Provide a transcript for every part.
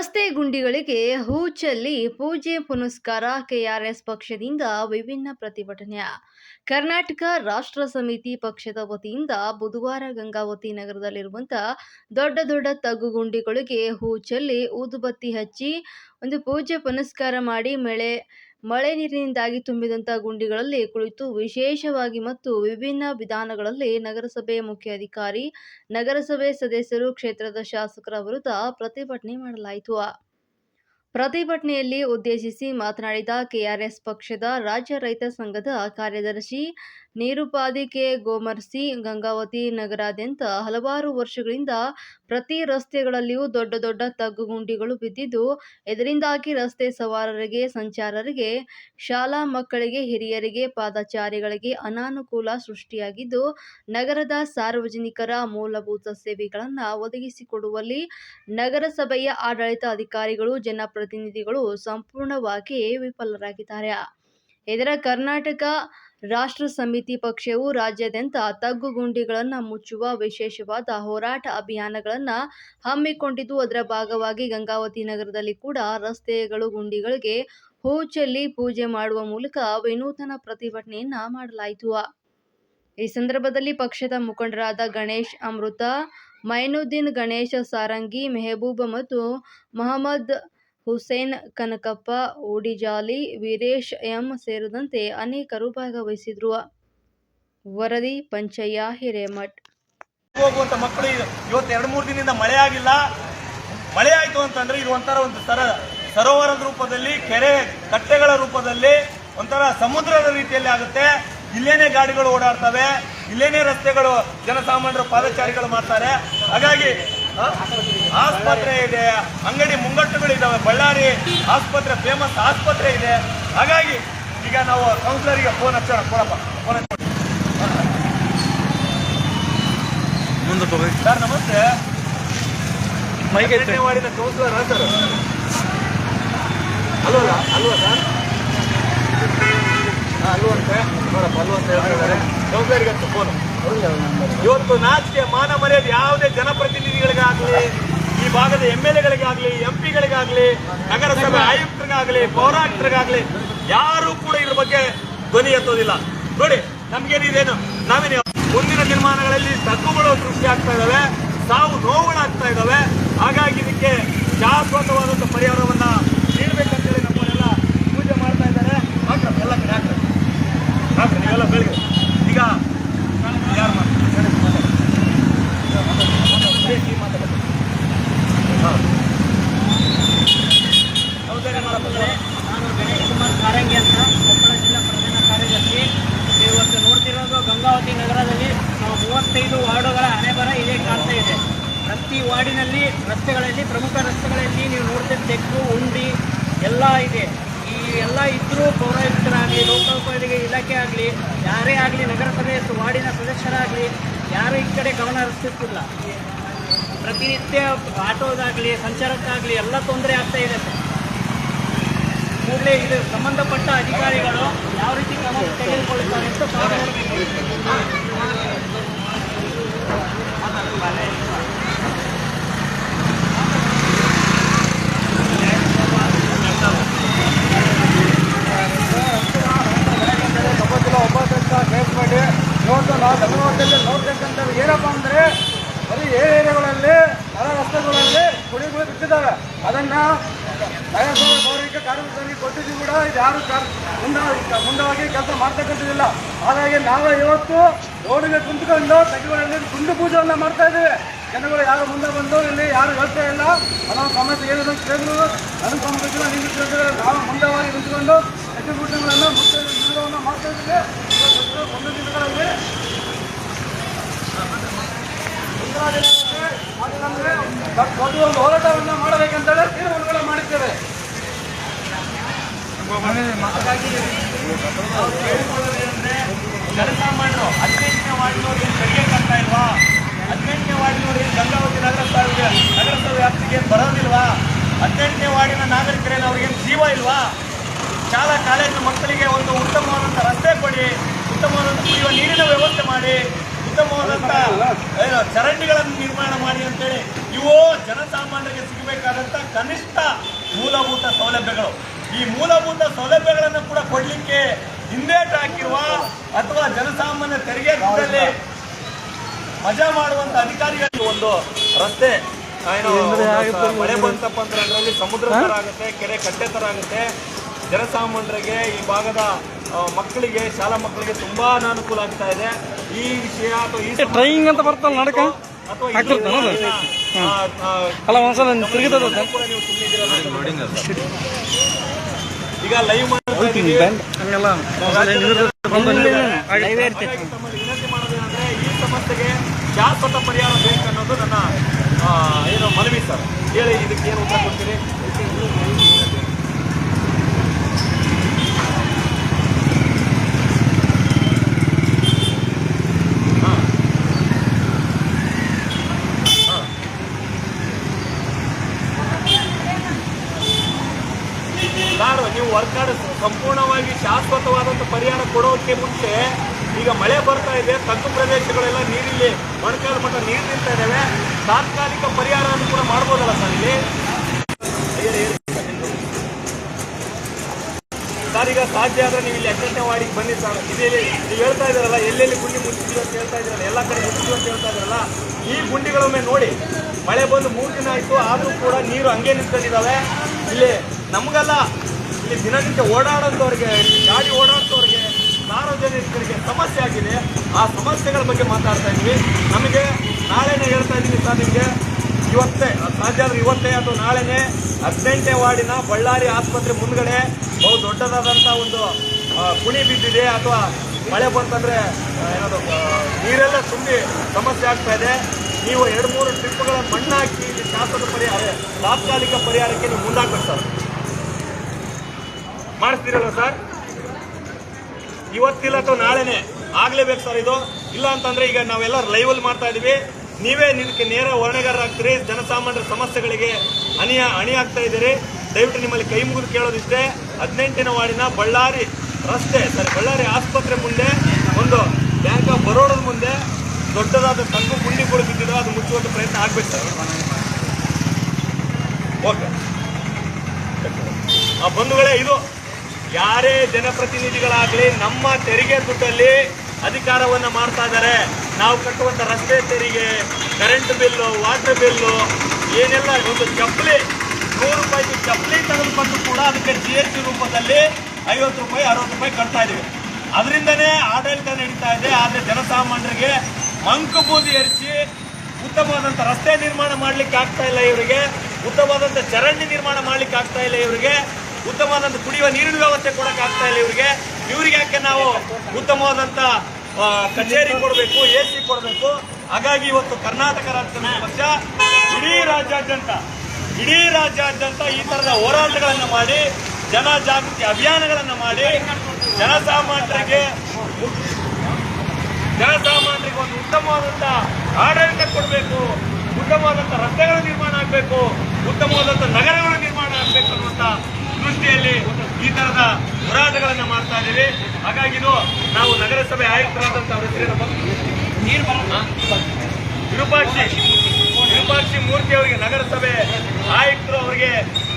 ರಸ್ತೆ ಗುಂಡಿಗಳಿಗೆ ಹೂ ಚೆಲ್ಲಿ ಪೂಜೆ ಪುನಸ್ಕಾರ ಕೆಆರ್ಎಸ್ ಪಕ್ಷದಿಂದ ವಿಭಿನ್ನ ಪ್ರತಿಭಟನೆ. ಕರ್ನಾಟಕ ರಾಷ್ಟ್ರ ಸಮಿತಿ ಪಕ್ಷದ ವತಿಯಿಂದ ಬುಧವಾರ ಗಂಗಾವತಿ ನಗರದಲ್ಲಿರುವಂತಹ ದೊಡ್ಡ ದೊಡ್ಡ ತಗ್ಗು ಗುಂಡಿಗಳಿಗೆ ಹೂ ಚೆಲ್ಲಿ ಊದುಬತ್ತಿ ಹಚ್ಚಿ ಒಂದು ಪೂಜೆ ಪುನಸ್ಕಾರ ಮಾಡಿ, ಮಳೆ ಮಳೆ ನೀರಿನಿಂದಾಗಿ ತುಂಬಿದಂಥ ಗುಂಡಿಗಳಲ್ಲಿ ಕುಳಿತು ವಿಶೇಷವಾಗಿ ಮತ್ತು ವಿಭಿನ್ನ ವಿಧಾನಗಳಲ್ಲಿ ನಗರಸಭೆ ಮುಖ್ಯ ಅಧಿಕಾರಿ, ನಗರಸಭೆ ಸದಸ್ಯರು, ಕ್ಷೇತ್ರದ ಶಾಸಕರ ವಿರುದ್ಧ ಪ್ರತಿಭಟನೆ ಮಾಡಲಾಯಿತು. ಪ್ರತಿಭಟನೆಯಲ್ಲಿ ಉದ್ದೇಶಿಸಿ ಮಾತನಾಡಿದ ಕೆಆರ್ಎಸ್ ಪಕ್ಷದ ರಾಜ್ಯ ರೈತ ಸಂಘದ ಕಾರ್ಯದರ್ಶಿ ನೀರುಪಾದಿ ಕೆ ಗೋಮರ್ಸಿ ಗಂಗಾವತಿ ನಗರಾದ್ಯಂತ ಹಲವಾರು ವರ್ಷಗಳಿಂದ ಪ್ರತಿ ರಸ್ತೆಗಳಲ್ಲಿಯೂ ದೊಡ್ಡ ದೊಡ್ಡ ತಗ್ಗು ಗುಂಡಿಗಳು ಬಿದ್ದಿದ್ದು, ಇದರಿಂದಾಗಿ ರಸ್ತೆ ಸವಾರರಿಗೆ, ಸಂಚಾರರಿಗೆ, ಶಾಲಾ ಮಕ್ಕಳಿಗೆ, ಹಿರಿಯರಿಗೆ, ಪಾದಚಾರಿಗಳಿಗೆ ಅನಾನುಕೂಲ ಸೃಷ್ಟಿಯಾಗಿದ್ದು, ನಗರದ ಸಾರ್ವಜನಿಕರ ಮೂಲಭೂತ ಸೇವೆಗಳನ್ನು ಒದಗಿಸಿಕೊಡುವಲ್ಲಿ ನಗರಸಭೆಯ ಆಡಳಿತ ಅಧಿಕಾರಿಗಳು, ಜನಪ್ರತಿನಿಧಿಗಳು ಸಂಪೂರ್ಣವಾಗಿ ವಿಫಲರಾಗಿದ್ದಾರೆ. ಇದರ ಕರ್ನಾಟಕ ರಾಷ್ಟ್ರ ಸಮಿತಿ ಪಕ್ಷವು ರಾಜ್ಯಾದ್ಯಂತ ತಗ್ಗು ಗುಂಡಿಗಳನ್ನು ಮುಚ್ಚುವ ವಿಶೇಷವಾದ ಹೋರಾಟ ಅಭಿಯಾನಗಳನ್ನು ಹಮ್ಮಿಕೊಂಡಿದ್ದು, ಅದರ ಭಾಗವಾಗಿ ಗಂಗಾವತಿ ನಗರದಲ್ಲಿ ಕೂಡ ರಸ್ತೆಗಳು, ಗುಂಡಿಗಳಿಗೆ ಹೂ ಚೆಲ್ಲಿ ಪೂಜೆ ಮಾಡುವ ಮೂಲಕ ವಿನೂತನ ಪ್ರತಿಭಟನೆಯನ್ನ ಮಾಡಲಾಯಿತು. ಈ ಸಂದರ್ಭದಲ್ಲಿ ಪಕ್ಷದ ಮುಖಂಡರಾದ ಗಣೇಶ್ ಅಮೃತ, ಮೈನುದ್ದೀನ್ ಗಣೇಶ ಸಾರಂಗಿ, ಮೆಹಬೂಬ ಮತ್ತು ಮಹಮ್ಮದ್ ಹುಸೇನ್, ಕನಕಪ್ಪ ಉಡಿಜಾಲಿ ವೀರೇಶ್ ಎಂ ಸೇರಿದಂತೆ ಅನೇಕರು ಭಾಗವಹಿಸಿದ್ರು. ವರದಿ, ಪಂಚಯ್ಯ, ಹಿರೇಮಠ್. ಹೋಗುವಂತ ಮಕ್ಕಳು ಇವತ್ತು ಎರಡು ಮೂರು ದಿನದಿಂದ ಮಳೆ ಆಗಿಲ್ಲ. ಮಳೆ ಆಯಿತು ಅಂತಂದ್ರೆ ಇದು ಒಂಥರ ಒಂದು ಸರ, ಸರೋವರದ ರೂಪದಲ್ಲಿ, ಕೆರೆ ಕಟ್ಟೆಗಳ ರೂಪದಲ್ಲಿ ಒಂಥರ ಸಮುದ್ರದ ರೀತಿಯಲ್ಲಿ ಆಗುತ್ತೆ. ಇಲ್ಲೇನೆ ಗಾಡಿಗಳು ಓಡಾಡ್ತವೆ, ಇಲ್ಲೇನೆ ರಸ್ತೆಗಳು ಜನಸಾಮಾನ್ಯರು ಪಾದಚಾರಿಗಳು ಮಾಡ್ತಾರೆ. ಹಾಗಾಗಿ ಆಸ್ಪತ್ರೆ ಇದೆ ಅಂಗಡಿ ಮುಂಗಟ್ಟುಗಳಿದ್ದಾವೆ ಬಳ್ಳಾರಿ ಆಸ್ಪತ್ರೆ ಫೇಮಸ್ ಆಸ್ಪತ್ರೆ ಇದೆ. ಹಾಗಾಗಿ ಈಗ ನಾವು ಕೌನ್ಸಿಲರಿಗೆ ಫೋನ್ ಹಚ್ಚೋಣ. ಕೊಡಪ್ಪ ಫೋನ್ ಹೋಗಿ ಸರ್ ನಮಸ್ತೆ. ಮೈಗೆ. ಮಾಡಿದ ಕೌನ್ಸಿಲರ್ ಸರ್? ಅಲ್ವಲ್ಲ ಅಲ್ವಾ ಸರ್? ಹಾ, ಅಲ್ವಂತೆ ನೋಡಪ್ಪ ಅಲ್ವ ಅಂತ ಹೇಳ್ತಿದ್ದಾರೆ ಫೋನು ಇವತ್ತು ನಾಚಿಕೆ ಮಾನ ಮರ್ಯಾದೆ ಯಾವುದೇ ಜನಪ್ರತಿನಿಧಿಗಳಿಗಾಗಲಿ, ಈ ಭಾಗದ ಎಂ ಎಲ್ ಎಗಳಿಗಾಗಲಿ, ಎಂ ಪಿಗಳಿಗಾಗಲಿ, ನಗರಸಭೆ ಆಯುಕ್ತರಿಗಾಗಲಿ, ಪೌರಾಯುಕ್ತರಿಗಾಗಲಿ, ಯಾರು ಕೂಡ ಇದ್ರ ಬಗ್ಗೆ ಧ್ವನಿ ಎತ್ತೋದಿಲ್ಲ. ನೋಡಿ, ನಮ್ಗೇನಿದೇನು? ನಾವೇನು ಮುಂದಿನ ದಿನಮಾನಗಳಲ್ಲಿ ತಗ್ಗುಗಳು ಸೃಷ್ಟಿ ಆಗ್ತಾ ಇದಾವೆ, ಸಾವು ನೋವುಗಳಾಗ್ತಾ ಇದಾವೆ. ಹಾಗಾಗಿ ಇದಕ್ಕೆ ಶಾಶ್ವತವಾದಂಥ ಪರಿಹಾರವನ್ನ ನೀಡಬೇಕಂತೇಳಿ ನಮ್ಮನ್ನೆಲ್ಲ ಪೂಜೆ ಮಾಡ್ತಾ ಇದ್ದಾರೆ. ಎಲ್ಲ ಕಡೆ ಹಾಕ್ತಾರೆ ಹಾಕ್ತಾರೆ ಬೆಳಗ್ಗೆ ಈಗ ಯಾರು ನಾನು ಗಣೇಶ್ ಕುಮಾರ್ ಕಾರಂಗಿ ಅಂತ ಕೊಪ್ಪಳ ಜಿಲ್ಲಾ ಪ್ರಧಾನ ಕಾರ್ಯದರ್ಶಿ ಇವತ್ತು ನೋಡ್ತಿರೋದು ಗಂಗಾವತಿ ನಗರದಲ್ಲಿ ನಾವು ಮೂವತ್ತೈದು ವಾರ್ಡುಗಳ ಹಣೆಬರ ಇದೇ ಕಾಣ್ತಾ ಇದೆ ಪ್ರತಿ ವಾರ್ಡಿನಲ್ಲಿ ರಸ್ತೆಗಳಲ್ಲಿ ಪ್ರಮುಖ ರಸ್ತೆಗಳಲ್ಲಿ ನೀವು ನೋಡ್ತಿದ್ದ ತೆಕ್ಕು ಉಂಡಿ, ಎಲ್ಲ ಇದೆ. ಪೌರಾಯುಕ್ತರಾಗಲಿ ಲೋಕೋಪಯೋಗಿ ಇಲಾಖೆ ಆಗಲಿ, ಯಾರೇ ಆಗಲಿ ನಗರಸಭೆ ವಾರ್ಡಿನ ಸದಸ್ಯರಾಗಲಿ, ಯಾರು ಈ ಕಡೆ ಗಮನ ಹರಿಸ್ತಿರ್ತಿಲ್ಲ. ಪ್ರತಿನಿತ್ಯ ಆಟೋದಾಗಲಿ, ಸಂಚಾರಕ್ಕಾಗಲಿ ಎಲ್ಲ ತೊಂದರೆ ಆಗ್ತಾ ಇದೆ ಕೂಡಲೇ ಇದು ಸಂಬಂಧಪಟ್ಟ ಅಧಿಕಾರಿಗಳು ಯಾವ ರೀತಿ ಕ್ರಮ ತೆಗೆದುಕೊಳ್ಳುತ್ತಾರೆ ಅಂತ ಇವತ್ತು ನಾವು ಗಂಗಾವತಿಯಲ್ಲಿ ನೋಡ್ಬೇಕಂತಂದ್ರೆ ಏನಪ್ಪ ಅಂದರೆ ಬರೀ ಏರಿಯಾಗಳಲ್ಲಿ ನರ ರಸ್ತೆಗಳಲ್ಲಿ ಕುಡಿಗಳು ಬಿಟ್ಟಿದ್ದಾವೆ ಅದನ್ನು ನಗರಸಭೆ ಪೌರಿಕ ಕಾರ್ಮಿಕರಿಗೆ ಕೊಟ್ಟಿದ್ದು ಕೂಡ ಇದು ಯಾರು ಮುಂದೆ ಮುಂದವಾಗಿ ಕೆಲಸ ಮಾಡ್ತಕ್ಕಂಥದ್ದಿಲ್ಲ. ಹಾಗಾಗಿ ನಾವೇ ಇವತ್ತು ರೋಡಿಗೆ ಕುಂತ್ಕೊಂಡು ತಗ್ಗುಗಳಲ್ಲಿ ಗುಂಡು ಪೂಜೆಯನ್ನು ಮಾಡ್ತಾ ಇದ್ದೀವಿ. ಜನಗಳು ಯಾರು ಮುಂದೆ ಬಂದು ಇಲ್ಲಿ ಯಾರು ಹೇಳ್ತಾ ಇಲ್ಲ. ಅನ್ನೋ ಸಮಸ್ಯೆ ಏನಿದೆ ಕೇಳಿದ್ರು. ನನ್ನ ಸಮಸ್ಯೆ ನಿಂತಿದ್ರೆ ನಾವು ಮುಂದವಾಗಿ ನಿಂತ್ಕೊಂಡು ಎಕ್ಸಿಕ್ಯೂಟಿವ್ಗಳನ್ನು ಮುಖ್ಯ ನಿರ್ಧಾರವನ್ನು ಮಾಡ್ತಾ ಇದ್ದೀವಿ. ಒಂದು ದಿನಗಳಲ್ಲಿ ದೊಡ್ಡ ಒಂದು ಹೋರಾಟವನ್ನು ಮಾಡಬೇಕಂತೇಳಿ ತೀರ್ಮಾನಗಳು ಮಾಡಿದ್ದೇವೆ ಜನಸಾಮಾನ್ಯರು ಹದಿನೆಂಟನೇ ವಾರ್ಡಿನವ್ರು ಏನು ಕಡಿಗೆ ಆಗ್ತಾ ಇಲ್ವಾ ಹದಿನೆಂಟನೇ ವಾರ್ಡಿನವ್ರು ಗಂಗಾವತಿ ನಗರಸಭೆ ವ್ಯಾಪ್ತಿಗೆ ಬರೋದಿಲ್ವಾ ಹದಿನೆಂಟನೇ ವಾರ್ಡಿನ ನಾಗರಿಕರೇನು ಅವ್ರಿಗೇನು ಜೀವ ಇಲ್ವಾ ಶಾಲಾ ಕಾಲೇಜು ಮಕ್ಕಳಿಗೆ ಒಂದು ಉತ್ತಮವಾದಂಥ ರಸ್ತೆ ಕೊಡಿ. ಕುಡಿಯುವ ನೀರಿನ ವ್ಯವಸ್ಥೆ ಮಾಡಿ ಉತ್ತಮವಾದಂತಹ ಚರಂಡಿಗಳನ್ನು ನಿರ್ಮಾಣ ಮಾಡಿ ಅಂತೇಳಿ ಇವು ಜನಸಾಮಾನ್ಯರಿಗೆ ಸಿಗಬೇಕಾದಂತ ಕನಿಷ್ಠ ಮೂಲಭೂತ ಸೌಲಭ್ಯಗಳು. ಈ ಮೂಲಭೂತ ಸೌಲಭ್ಯಗಳನ್ನು ಕೂಡ ಕೊಡ್ಲಿಕ್ಕೆ ಹಿಂದೇಟು ಹಾಕಿರುವ ಅಥವಾ ಜನಸಾಮಾನ್ಯ ತೆರಿಗೆ ದುಡ್ಡಲ್ಲಿ ಮಜಾ ಮಾಡುವಂತ ಅಧಿಕಾರಿಗಳಿಗೆ ಒಂದು ರಸ್ತೆ ಏನು ಮಳೆ ಬಂತಪ್ಪ ಅಂದ್ರೆ ಅದರಲ್ಲಿ ಸಮುದ್ರ ತರ ಆಗುತ್ತೆ ಕೆರೆ ಕಟ್ಟೆ ತರ ಆಗುತ್ತೆ. ಜನಸಾಮಾನ್ಯರಿಗೆ ಈ ಭಾಗದ ಮಕ್ಕಳಿಗೆ ಶಾಲಾ ಮಕ್ಕಳಿಗೆ ತುಂಬಾ ಅನಾನುಕೂಲ ಆಗ್ತಾ ಇದೆ. ಈ ವಿಷಯ ಅಥವಾ ಈ ಟ್ರೈನಿಂಗ್ ಅಂತ ಬರ್ತಲ್ಲ ನಡಕ? ಅಲ್ಲ ಒಂದ್ಸಲ ಈಗ ಲೈವ್ ವಿನಂತಿ ಮಾಡೋದೇನಂದ್ರೆ ಈ ಸಮಸ್ಯೆಗೆ ಶಾಶ್ವತ ಪರಿಹಾರ ಬೇಕು ಅನ್ನೋದು ನನ್ನ ಏನು ಮನವಿ ಸರ್. ಹೇಳಿ ಇದಕ್ಕೆ ಏನು ಉತ್ತರ ಕೊಡ್ತೀರಿ ಹಾ. ಹಾ. ಸರ್ ನೀವು ವರ್ಕಾಡ್ ಸಂಪೂರ್ಣವಾಗಿ ಪರಿಹಾರ ಕೊಡೋಕೆ ಮುಂಚೆ ಈಗ ಮಳೆ ಬರ್ತಾ ಇದೆ, ತಗ್ಗು ಪ್ರದೇಶಗಳೆಲ್ಲ ನೀರಿಲ್ಲಿ ಮೊಣಕಾಲು ಮಟ್ಟ ನೀರು ನಿಲ್ತಾ ಇದ್ದಾವೆ ತಾತ್ಕಾಲಿಕ ಪರಿಹಾರವನ್ನು ಕೂಡ ಮಾಡ್ಬೋದಲ್ಲ ಸರ್ ಇಲ್ಲಿ. ಸರ್, ಈಗ ಸಾಧ್ಯ ಆದ್ರೆ ನೀವು ಇಲ್ಲಿ ಹದಿನೆಂಟನೇ ಮಾಡಿ ಬನ್ನಿ ಸರ್. ಇಲ್ಲಿ ನೀವು ಹೇಳ್ತಾ ಇದ್ದೀರಲ್ಲ, ಎಲ್ಲೆಲ್ಲಿ ಗುಂಡಿ ಮುಚ್ಚಿದ್ವಿ ಅಂತ ಹೇಳ್ತಾ ಇದ್ದೀರಲ್ಲ, ಎಲ್ಲ ಕಡೆ ಮುಚ್ಚಿದ್ವಿ ಅಂತ ಹೇಳ್ತಾ ಇದ್ದೀರಲ್ಲ, ಈ ಗುಂಡಿಗಳೊಮ್ಮೆ ನೋಡಿ, ಮಳೆ ಬಂದು ಮೂರು ದಿನ ಆಯಿತು, ಆದರೂ ಕೂಡ ನೀರು ಹಂಗೆ ನಿಂತಿದ್ದಾವೆ. ಇಲ್ಲಿ ನಮಗೆಲ್ಲ ಇಲ್ಲಿ ದಿನನಿತ್ಯ ಓಡಾಡೋಂಥವ್ರಿಗೆ ಗಾಡಿ ಓಡಾಡ್ತವ್ರಿಗೆ ಸಾರ್ವಜನಿಕರಿಗೆ ಸಮಸ್ಯೆ ಆಗಿದೆ. ಆ ಸಮಸ್ಯೆಗಳ ಬಗ್ಗೆ ಮಾತಾಡ್ತಾ ಇದ್ವಿ. ನಮಗೆ ನಾಳೆನೇ ಹೇಳ್ತಾ ಇದ್ದೀನಿ ಸರ್ ನಿಮಗೆ. ಇವತ್ತೇ, ಸಾಧ್ಯ ಆದ್ರೆ ಇವತ್ತೇ ಅಥವಾ ನಾಳೆನೇ ಹದಿನೆಂಟನೇ ವಾರ್ಡಿನ ಬಳ್ಳಾರಿ ಆಸ್ಪತ್ರೆ ಮುಂದ್ಗಡೆ ಬಹು ದೊಡ್ಡದಾದಂಥ ಒಂದು ಕುಣಿ ಬಿದ್ದಿದೆ. ಅಥವಾ ಮಳೆ ಬಂತಂದರೆ ಏನದು ನೀರೆಲ್ಲ ತುಂಬಿ ಸಮಸ್ಯೆ ಆಗ್ತಾ ಇದೆ. ನೀವು ಎರಡು, ಮೂರು ಟ್ರಿಪ್ಗಳ ಮಣ್ಣಾಕಿ ಇಲ್ಲಿ ಶಾಶ್ವತ ಪರಿಹಾರ, ತಾತ್ಕಾಲಿಕ ಪರಿಹಾರಕ್ಕೆ ನೀವು ಮುಂದಾಗ್ಬೇಕು ಸರ್. ಮಾಡಿಸ್ತೀರಲ್ಲ ಸರ್? ಇವತ್ತಿಲ್ಲ ಅಥವಾ ನಾಳೆನೆ? ಆಗ್ಲೇಬೇಕು ಸರ್ ಇದು. ಇಲ್ಲ ಅಂತಂದ್ರೆ ಈಗ ನಾವೆಲ್ಲ ಲೈವಲ್ ಮಾಡ್ತಾ ಇದೀವಿ. ನೀವೇ ನಿಮಗೆ ನೇರ ಹೊರಣೆಗಾರರಾಗ್ತೀರಿ ಜನಸಾಮಾನ್ಯರ ಸಮಸ್ಯೆಗಳಿಗೆ ಅಣಿಯ ಅಣಿ ಆಗ್ತಾ ಇದ್ದೀರಿ. ದಯವಿಟ್ಟು ನಿಮ್ಮಲ್ಲಿ ಕೈ ಮುಗಿದು ಕೇಳೋದಿಷ್ಟೇ. ಹದಿನೆಂಟಿನ ವಾರ್ಡಿನ ಬಳ್ಳಾರಿ ರಸ್ತೆ, ಸರ್, ಬಳ್ಳಾರಿ ಆಸ್ಪತ್ರೆ ಮುಂದೆ ಒಂದು ಬ್ಯಾಂಕ್ ಆಫ್ ಬರೋಡದ ಮುಂದೆ ದೊಡ್ಡದಾದ ತಂಗು ಗುಂಡಿ ಕೂಡ ಬಿದ್ದಿದೆ. ಅದು ಮುಚ್ಚುವಂಥ ಪ್ರಯತ್ನ ಆಗ್ಬೇಕು ಸರ್. ಓಕೆ. ಆ ಬಂಧುಗಳೇ, ಇದು ಯಾರೇ ಜನಪ್ರತಿನಿಧಿಗಳಾಗಲಿ ನಮ್ಮ ತೆರಿಗೆ ದುಡ್ಡಲ್ಲಿ ಅಧಿಕಾರವನ್ನು ಮಾಡ್ತಾ ಇದ್ದಾರೆ ನಾವು ಕಟ್ಟುವಂಥ ರಸ್ತೆ ತೆರಿಗೆ ಕರೆಂಟ್ ಬಿಲ್ಲು ವಾಟರ್ ಬಿಲ್ಲು ಏನೆಲ್ಲ ಒಂದು ಚಪ್ಪಲಿ, ನೂರು ರೂಪಾಯಿ ಚಪ್ಪಲಿ ತೆಗೆದುಕೊಂಡು ಕೂಡ ಅದಕ್ಕೆ ಜಿ ಎಸ್ ಟಿ ರೂಪದಲ್ಲಿ ಐವತ್ತು ರೂಪಾಯಿ, ಅರವತ್ತು ರೂಪಾಯಿ ಕಟ್ತಾ ಇದ್ದೀವಿ. ಅದರಿಂದನೇ ಆಡಳಿತ ನಡೀತಾ ಇದೆ. ಆದರೆ ಜನಸಾಮಾನ್ಯರಿಗೆ ಮಂಕು ಬೂದಿ ಎರಚಿ ಉತ್ತಮವಾದಂಥ ರಸ್ತೆ ನಿರ್ಮಾಣ ಮಾಡಲಿಕ್ಕೆ ಆಗ್ತಾ ಇಲ್ಲ ಇವರಿಗೆ. ಉತ್ತಮವಾದಂಥ ಚರಂಡಿ ನಿರ್ಮಾಣ ಮಾಡಲಿಕ್ಕೆ ಆಗ್ತಾ ಇಲ್ಲ ಇವರಿಗೆ. ಉತ್ತಮವಾದಂಥ ಕುಡಿಯುವ ನೀರಿನ ವ್ಯವಸ್ಥೆ ಕೊಡೋಕ್ಕಾಗ್ತಾ ಇಲ್ಲ ಇವರಿಗೆ. ಇವರಿಗೆ ಯಾಕೆ ನಾವು ಉತ್ತಮವಾದಂಥ ಕಚೇರಿ ಕೊಡಬೇಕು ಎ ಸಿ ಕೊಡಬೇಕು? ಹಾಗಾಗಿ ಇವತ್ತು ಕರ್ನಾಟಕ ರಾಜ್ಯದ ಪಕ್ಷ ಇಡೀ ರಾಜ್ಯಾದ್ಯಂತ ಇಡೀ ರಾಜ್ಯಾದ್ಯಂತ ಈ ತರದ ಹೋರಾಟಗಳನ್ನು ಮಾಡಿ, ಜನ ಜಾಗೃತಿ ಅಭಿಯಾನಗಳನ್ನು ಮಾಡಿ ಜನಸಾಮಾನ್ಯರಿಗೆ ಜನಸಾಮಾನ್ಯರಿಗೆ ಒಂದು ಉತ್ತಮವಾದಂತ ಆಡಳಿತ ಕೊಡಬೇಕು, ಉತ್ತಮವಾದಂತ ರಸ್ತೆಗಳ ನಿರ್ಮಾಣ ಆಗಬೇಕು, ಉತ್ತಮವಾದಂತ ನಗರಗಳ ನಿರ್ಮಾಣ ಆಗಬೇಕು ಅನ್ನುವಂತ ದೃಷ್ಟಿಯಲ್ಲಿ ಈ ತರದ ಹೋರಾಟಗಳನ್ನ ಮಾಡ್ತಾ ಇದ್ದೀವಿ. ಹಾಗಾಗಿ ಇದು ನಾವು ನಗರಸಭೆ ಆಯುಕ್ತರಾದಂತಹ? ವಿರೂಪಾಕ್ಷಿ. ವಿರೂಪಾಕ್ಷಿ ಮೂರ್ತಿ ಅವರಿಗೆ ನಗರಸಭೆ ಆಯುಕ್ತರು ಅವರಿಗೆ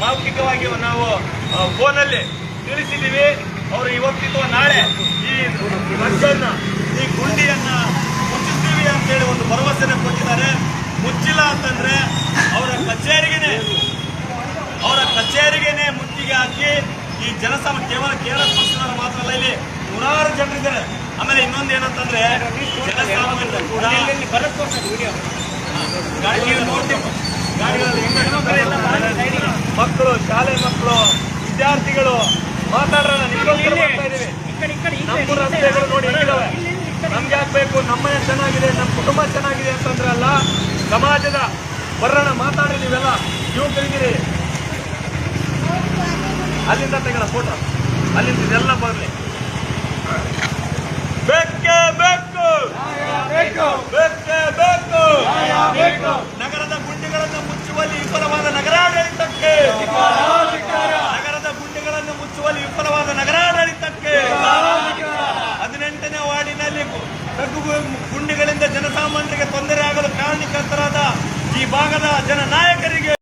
ಮೌಖಿಕವಾಗಿ ನಾವು ಫೋನಲ್ಲಿ ತಿಳಿಸಿದ್ದೀವಿ. ಅವರು ಇವತ್ತಿತ್ತು ನಾಳೆ ಈ ಮಜ್ಜನ್ನ ಈ ಗುಂಡಿಯನ್ನ ಮುಚ್ಚಿಸ್ತೀವಿ ಅಂತೇಳಿ ಒಂದು ಭರವಸೆನ ಕೊಟ್ಟಿದ್ದಾರೆ. ಮುಚ್ಚಿಲ್ಲ ಅಂತಂದ್ರೆ ಅವರ ಕಚೇರಿಗೆನೆ ಅವರ ಕಚೇರಿಗೆನೆ ಮುತ್ತಿಗೆ ಹಾಕಿ ಈ ಜನಸಮ ಕೇವಲ ಕೇರಳ ಪಕ್ಷದವರು ಮಾತ್ರ ಅಲ್ಲ ಇಲ್ಲಿ ನೂರಾರು ಜನರಿದ್ದಾರೆ. ಆಮೇಲೆ ಇನ್ನೊಂದು ಏನಂತಂದ್ರೆ ಜನಸಾಮಾನ್ಯರು ಕೂಡ ಮಕ್ಕಳು ಶಾಲೆ ಮಕ್ಕಳು ವಿದ್ಯಾರ್ಥಿಗಳು ಮಾತಾಡೋಣ ನಮ್ಮ ರಸ್ತೆಗಳು ನೋಡಿ ನಮ್ಗೆ ಆಗ್ಬೇಕು ನಮ್ಮನೆ ಚೆನ್ನಾಗಿದೆ ನಮ್ಮ ಕುಟುಂಬ ಚೆನ್ನಾಗಿದೆ ಅಂತಂದ್ರೆ ಅಲ್ಲ ಸಮಾಜದ ಬರೋಣ ಮಾತಾಡಿ ನೀವೆಲ್ಲ. ಯುವಕರಿದ್ದೀರಿ ಅಲ್ಲಿಂದ ತೆಗೆದ ಫೋಟೋ ಅಲ್ಲಿಂದ ಇದೆಲ್ಲ ಬರಲಿ. ಬೆಕ್ಕೆ ಬೆಕ್ಕು. ಬೆಕ್ಕೆ ಬೆಕ್ಕು. ನಗರದ ಗುಂಡಿಗಳನ್ನು ಮುಚ್ಚುವಲ್ಲಿ ವಿಫಲವಾದ ನಗರಾಡಳಿತಕ್ಕೆ. ನಗರದ ಗುಂಡಿಗಳನ್ನು ಮುಚ್ಚುವಲ್ಲಿ ವಿಫಲವಾದ ನಗರಾಡಳಿತಕ್ಕೆ. ಹದಿನೆಂಟನೇ ವಾರ್ಡಿನಲ್ಲಿ ತಗ್ಗು ಗುಂಡಿಗಳಿಂದ ಜನಸಾಮಾನ್ಯರಿಗೆ ತೊಂದರೆ ಆಗಲು ಕಾರಣೀಕರ್ತರಾದ ಈ ಭಾಗದ ಜನ ನಾಯಕರಿಗೆ